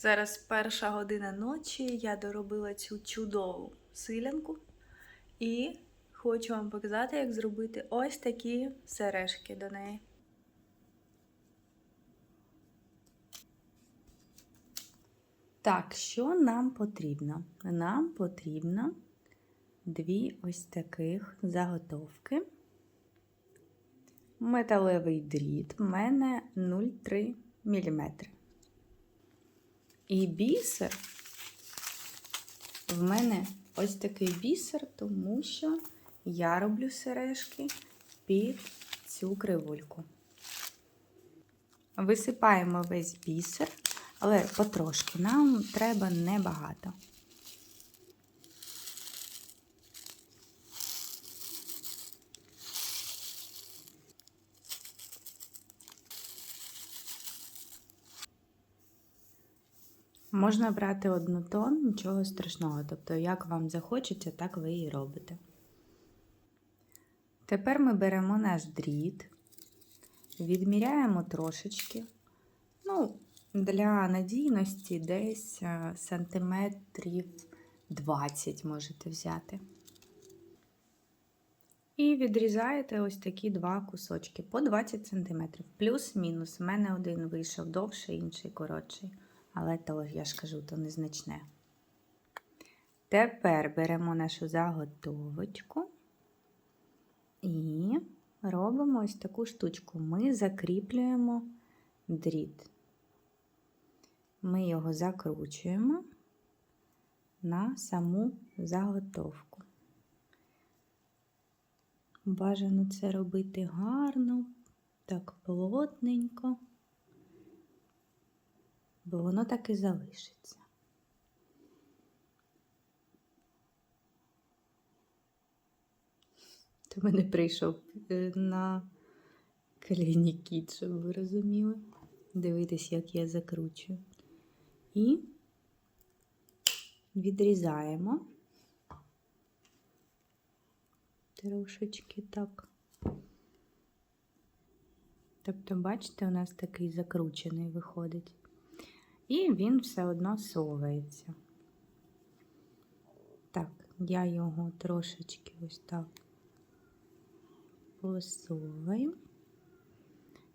Зараз перша година ночі. Я доробила цю чудову силянку і хочу вам показати, як зробити ось такі сережки до неї. Так, що нам потрібно? Нам потрібно дві ось таких заготовки. Металевий дріт в мене 0,3 мм. І бісер в мене ось такий бісер, тому що я роблю сережки під цю кривульку. Висипаємо весь бісер, але потрошки нам треба небагато. Можна брати одну тон, нічого страшного. Тобто, як вам захочеться, так ви і робите. Тепер ми беремо наш дріт, відміряємо трошечки. Ну, для надійності десь е, сантиметрів 20 можете взяти. І відрізаєте ось такі два кусочки по 20 см. Плюс-мінус. У мене один вийшов довший, інший коротший. Але то, я ж кажу, то незначне. Тепер беремо нашу заготовочку і робимо ось таку штучку. Ми закріплюємо дріт. Ми його закручуємо на саму заготовку. Бажано це робити гарно, так плотненько бо воно так і залишиться. До мене прийшов е, на коліні кіт, щоб ви розуміли. Дивитись, як я закручую. І відрізаємо трошечки так. Тобто, бачите, у нас такий закручений виходить і він все одно совається. Так, я його трошечки ось так посовую,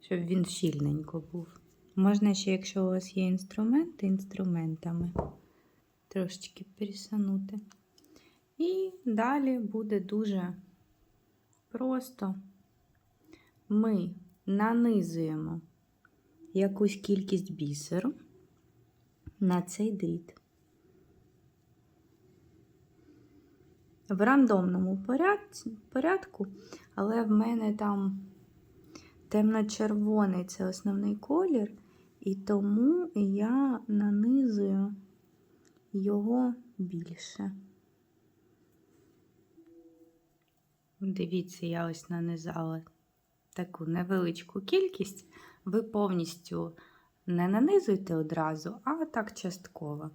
щоб він щільненько був. Можна ще, якщо у вас є інструменти, інструментами трошечки пересанути. І далі буде дуже просто ми нанизуємо якусь кількість бісеру на цей дріт. В рандомному порядку, але в мене там темно-червоний це основний колір, і тому я нанизую його більше. Дивіться, я ось нанизала таку невеличку кількість, ви повністю не нанизуйте одразу, а так частково.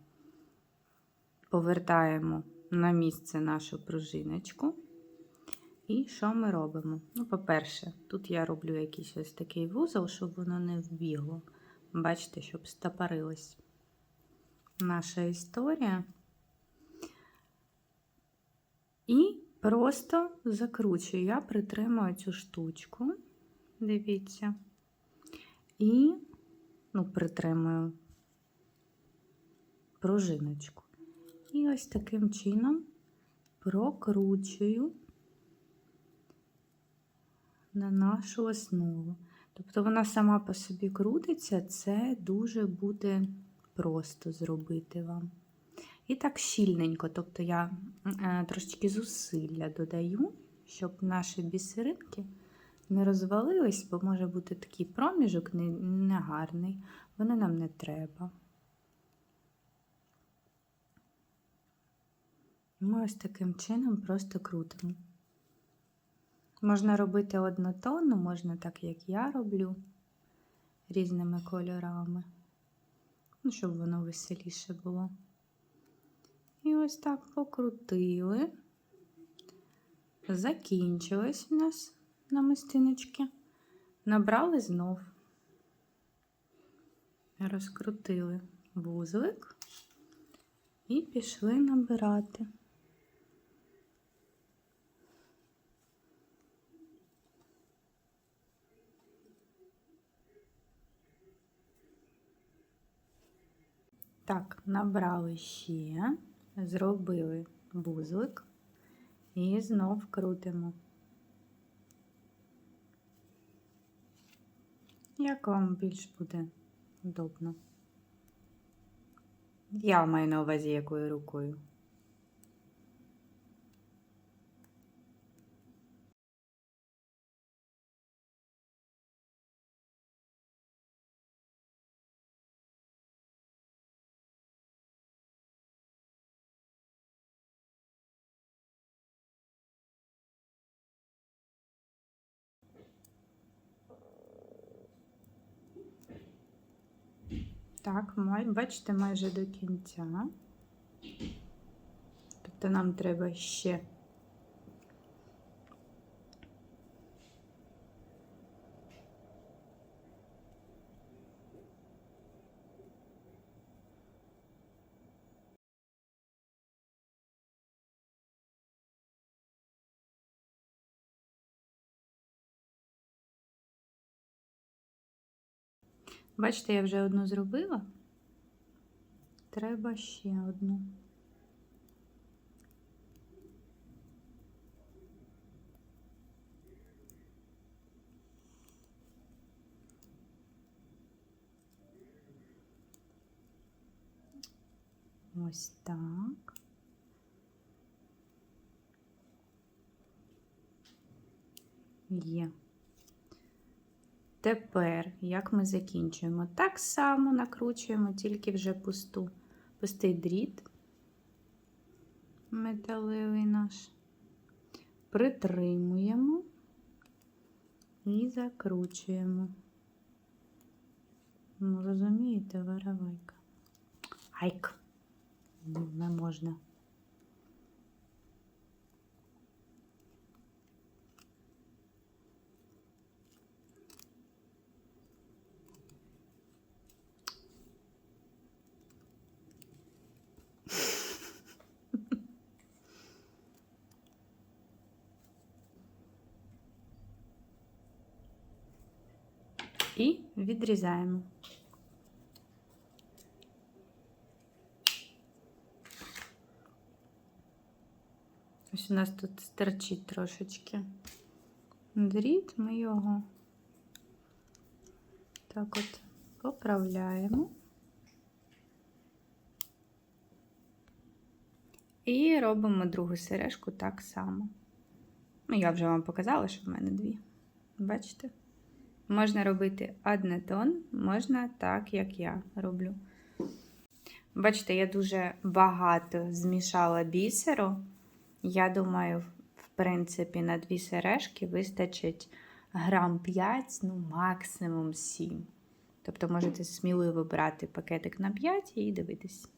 Повертаємо на місце нашу пружиночку. І що ми робимо? Ну, по-перше, тут я роблю якийсь ось такий вузол, щоб воно не вбігло. Бачите, щоб стопорилась наша історія. І просто закручую. Я притримую цю штучку, дивіться, і ну, притримую пружиночку. І ось таким чином прокручую на нашу основу. Тобто вона сама по собі крутиться, це дуже буде просто зробити вам. І так щільненько, тобто я е, трошечки зусилля додаю, щоб наші бісеринки не розвалились, бо може бути такий проміжок негарний, воно нам не треба. Ми ось таким чином просто крутимо. Можна робити однотонно, можна так, як я роблю, різними кольорами, ну, щоб воно веселіше було. І ось так покрутили. Закінчилось в нас намистиночки, набрали знов, розкрутили. вузлик і пішли набирати. Так, набрали ще, зробили вузлик і знов крутимо. Як вам більш буде удобно? Я маю на увазі якою рукою. Так, бачите, майже до кінця. Тобто нам треба ще. Бачите, я вже одну зробила. Треба ще одну. Ось так. Є. Тепер, як ми закінчуємо? Так само накручуємо, тільки вже пусту, пустий дріт металевий наш, притримуємо і закручуємо. Ну, розумієте, варавайка. Айк. Не можна. І відрізаємо. Ось у нас тут стерчить трошечки дріт, ми його так от поправляємо. І робимо другу сережку так само. Ну, я вже вам показала, що в мене дві. Бачите? Можна робити однотон, можна так, як я роблю. Бачите, я дуже багато змішала бісеру. Я думаю, в принципі, на дві сережки вистачить грам 5, ну, максимум 7. Тобто можете сміливо брати пакетик на 5 і дивитись.